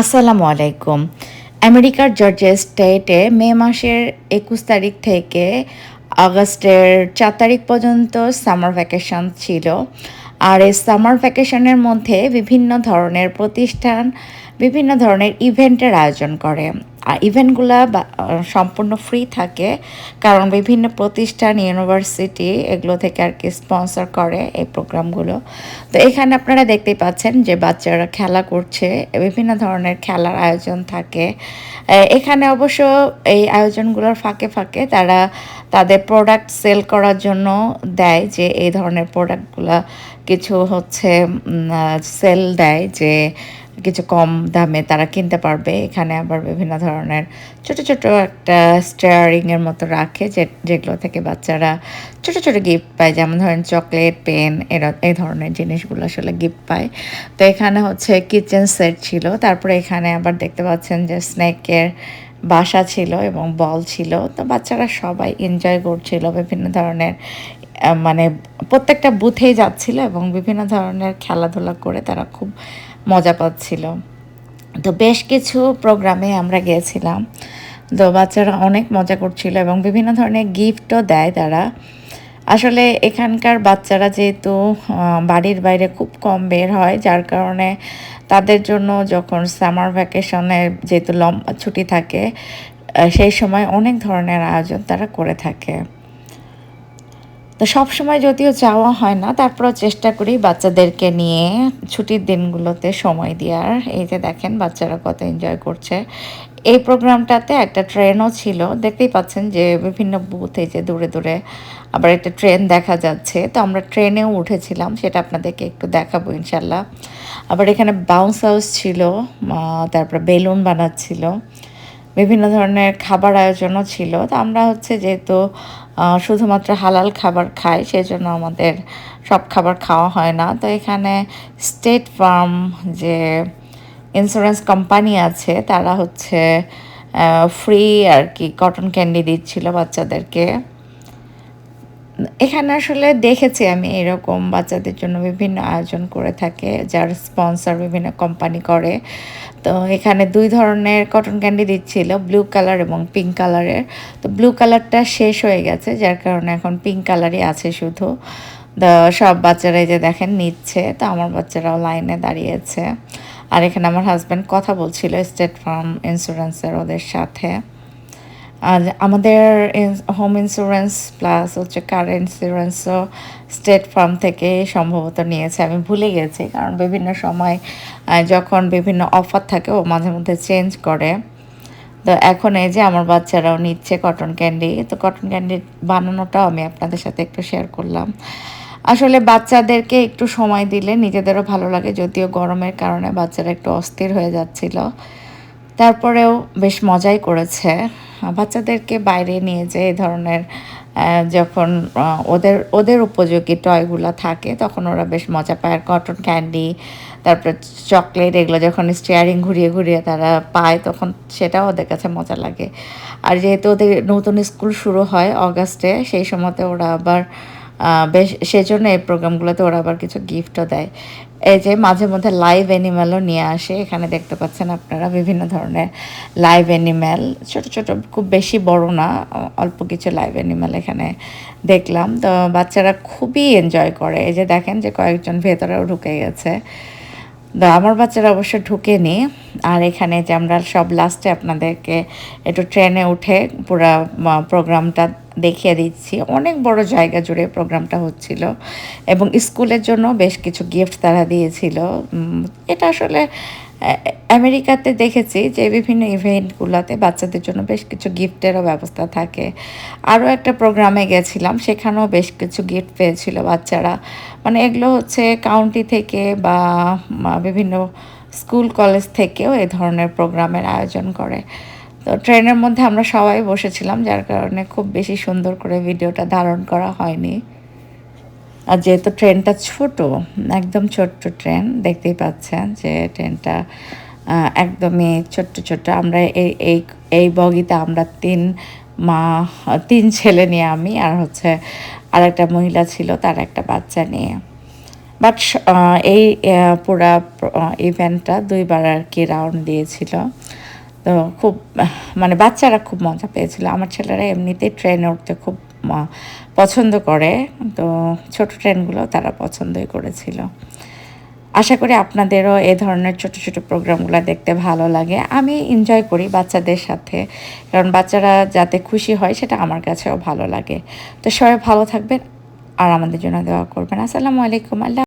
আসসালামু আলাইকুম। আমেরিকার জর্জিয়া স্টেটে মে মাসের একুশ তারিখ থেকে আগস্টের চার তারিখ পর্যন্ত সামার ভ্যাকেশন ছিল। আর এই সামার ভ্যাকেশনের মধ্যে বিভিন্ন ধরনের প্রতিষ্ঠান বিভিন্ন ধরনের ইভেন্টের আয়োজন করে। আর ইভেন্টগুলো সম্পূর্ণ ফ্রি থাকে কারণ বিভিন্ন প্রতিষ্ঠান, ইউনিভার্সিটি এগুলো থেকে আর কি স্পন্সর করে এই প্রোগ্রামগুলো। তো এখানে আপনারা দেখতেই পাচ্ছেন যে বাচ্চারা খেলা করছে, বিভিন্ন ধরনের খেলার আয়োজন থাকে। এখানে অবশ্য এই আয়োজনগুলোর ফাঁকে ফাঁকে তারা তাদের প্রোডাক্ট সেল করার জন্য দেয় যে এই ধরনের প্রোডাক্টগুলো কিছু হচ্ছে সেল দেয় যে কিছু কম দামে তারা কিনতে পারবে। এখানে আবার বিভিন্ন ধরনের ছোট ছোট একটা স্টেয়ারিংয়ের মতো রাখে যে, যেগুলো থেকে বাচ্চারা ছোট ছোট গিফট পায়। যেমন ধরেন চকলেট পেন এরা, এই ধরনের জিনিসগুলো আসলে গিফট পায়। তো এখানে হচ্ছে কিচেন সেট ছিল। তারপরে এখানে আবার দেখতে পাচ্ছেন যে স্নেকের বাসা ছিল এবং বল ছিল। তো বাচ্চারা সবাই এনজয় করছিল বিভিন্ন ধরনের মানে প্রত্যেকটা বুথেই যাচ্ছিল এবং বিভিন্ন ধরনের খেলাধুলা করে তারা খুব মজা পাচ্ছিল। তো বেশ কিছু প্রোগ্রামে আমরা গিয়েছিলাম। তো বাচ্চারা অনেক মজা করছিল এবং বিভিন্ন ধরনের গিফটও দেয় তারা। আসলে এখানকার বাচ্চারা যেহেতু বাড়ির বাইরে খুব কম বের হয়, যার কারণে তাদের জন্য যখন সামার ভ্যাকেশনের যেহেতু লম্বা ছুটি থাকে সেই সময় অনেক ধরনের আয়োজন তারা করে থাকে। তো সব সময় যদিও যাওয়া হয় না, তারপরও চেষ্টা করি বাচ্চাদেরকে নিয়ে ছুটির দিনগুলোতে সময় দেওয়ার। এই যে দেখেন বাচ্চারা কত এনজয় করছে। এই প্রোগ্রামটাতে একটা ট্রেনও ছিল, দেখতেই পাচ্ছেন যে বিভিন্ন বুথ যে দূরে দূরে আবার একটা ট্রেন দেখা যাচ্ছে। তো আমরা ট্রেনেও উঠেছিলাম, সেটা আপনাদেরকে একটু দেখাবো ইনশাল্লাহ আবার এখানে বাউন্স হাউস ছিল তারপরে বেলুন বানাচ্ছিল। বিভিন্ন ধরনের খাবার আয়োজনও ছিল। তো আমরা হচ্ছে যেহেতু শুধুমাত্র হালাল খাবার খাই সেজন্য আমাদের সব খাবার খাওয়া হয় না। তো এখানে স্টেট ফার্ম যে ইন্স্যুরেন্স কোম্পানি আছে, তারা হচ্ছে ফ্রি আর কি কটন ক্যান্ডি দিচ্ছিল বাচ্চাদেরকে। এখানে আসলে দেখেছি আমি এরকম বাচ্চাদের জন্য বিভিন্ন আয়োজন করে থাকে, যার স্পন্সর বিভিন্ন কোম্পানি করে। তো এখানে দুই ধরনের কটন ক্যান্ডি দিচ্ছিল ব্লু কালার এবং পিঙ্ক কালারের তো ব্লু কালারটা শেষ হয়ে গেছে, যার কারণে এখন পিঙ্ক কালারই আছে শুধু। সব বাচ্চারাই যে দেখেন নিচ্ছে, তো আমার বাচ্চারাও লাইনে দাঁড়িয়েছে। আর এখানে আমার হাজব্যান্ড কথা বলছিল স্টেট ফার্ম ইন্স্যুরেন্সের ওদের সাথে। আর আমাদের হোম ইন্স্যুরেন্স প্লাস হচ্ছে কার ইন্স্যুরেন্সও স্টেট ফার্ম থেকে সম্ভবত নিয়েছে। আমি ভুলে গেছি, কারণ বিভিন্ন সময় যখন বিভিন্ন অফার থাকে, ও মাঝে মধ্যে চেঞ্জ করে। তো এখন এই যে আমার বাচ্চারাও নিচ্ছে কটন ক্যান্ডি তো কটন ক্যান্ডি বানানোটাও আমি আপনাদের সাথে একটু শেয়ার করলাম। আসলে বাচ্চাদেরকে একটু সময় দিলে নিজেদেরও ভালো লাগে, যদিও গরমের কারণে বাচ্চারা একটু অস্থির হয়ে যাচ্ছিল। তারপরেও বেশ মজাই করেছে। বাচ্চাদেরকে বাইরে নিয়ে যে এই ধরনের যখন ওদের ওদের উপযোগী টয়গুলো থাকে, তখন ওরা বেশ মজা পায়। আর কটন ক্যান্ডি, তারপরে চকলেট, এগুলো যখন স্টিয়ারিং ঘুরিয়ে ঘুরিয়ে তারা পায়, তখন সেটাও ওদের কাছে মজা লাগে। আর যেহেতু ওদের নতুন স্কুল শুরু হয় অগাস্টে, সেই সময়তে ওরা আবার বেশ, সেজন্য এই প্রোগ্রামগুলোতে ওরা আবার কিছু গিফটও দেয়। এই যে মাঝে মধ্যে লাইভ অ্যানিম্যালও নিয়ে আসে। এখানে দেখতে পাচ্ছেন আপনারা বিভিন্ন ধরনের লাইভ অ্যানিম্যাল ছোট ছোট, খুব বেশি বড় না, অল্প কিছু লাইভ অ্যানিম্যাল এখানে দেখলাম। তো বাচ্চারা খুবই এনজয় করে। এই যে দেখেন যে কয়েকজন ভেতরেও ঢুকে গেছে। তো আমার বাচ্চারা অবশ্য ঢুকেনি। আর এখানে যে আমরা সব লাস্টে আপনাদেরকে একটু ট্রেনে উঠে পুরো প্রোগ্রামটা দেখিয়ে দিচ্ছি। অনেক বড় জায়গা জুড়ে প্রোগ্রামটা হচ্ছিল। এবং স্কুলের জন্য বেশ কিছু গিফট তারা দিয়েছিল। এটা আসলে আমেরিকাতে দেখেছি যে বিভিন্ন ইভেন্টগুলোতে বাচ্চাদের জন্য বেশ কিছু গিফটেরও ব্যবস্থা থাকে। আরও একটা প্রোগ্রামে গেছিলাম, সেখানেও বেশ কিছু গিফট পেয়েছিল বাচ্চারা। মানে এগুলো হচ্ছে কাউন্টি থেকে বা বিভিন্ন স্কুল কলেজ থেকেও এ ধরনের প্রোগ্রামের আয়োজন করে। তো ট্রেনের মধ্যে আমরা সবাই বসেছিলাম, যার কারণে খুব বেশি সুন্দর করে ভিডিওটা ধারণ করা হয়নি। আর যেহেতু ট্রেনটা ছোট, একদম ছোট্ট ট্রেন, দেখতেই পাচ্ছেন যে ট্রেনটা একদমই ছোট্ট ছোট্ট। আমরা এই এই এই বগিতে আমরা তিন মা, তিন ছেলে নিয়ে আমি আর হচ্ছে আর একটা মহিলা ছিল, তার একটা বাচ্চা নিয়ে। বাট এই পুরা ইভেন্টটা দুইবার আর কি রাউন্ড দিয়েছিল। তো খুব মানে বাচ্চারা খুব মজা পেয়েছিল। আমার ছেলেরা এমনিতেই ট্রেনে উঠতে খুব পছন্দ করে, তো ছোট ট্রেনগুলো তারা পছন্দই করেছিল। আশা করি আপনাদেরও এ ধরনের ছোট ছোট প্রোগ্রামগুলো দেখতে ভালো লাগে। আমি এনজয় করি বাচ্চাদের সাথে, কারণ বাচ্চারা যাতে খুশি হয় সেটা আমার কাছেও ভালো লাগে। তো সবাই ভালো থাকবেন আর আমাদের জন্য দেওয়া করবেন। আসসালামু আলাইকুম, আল্লাহ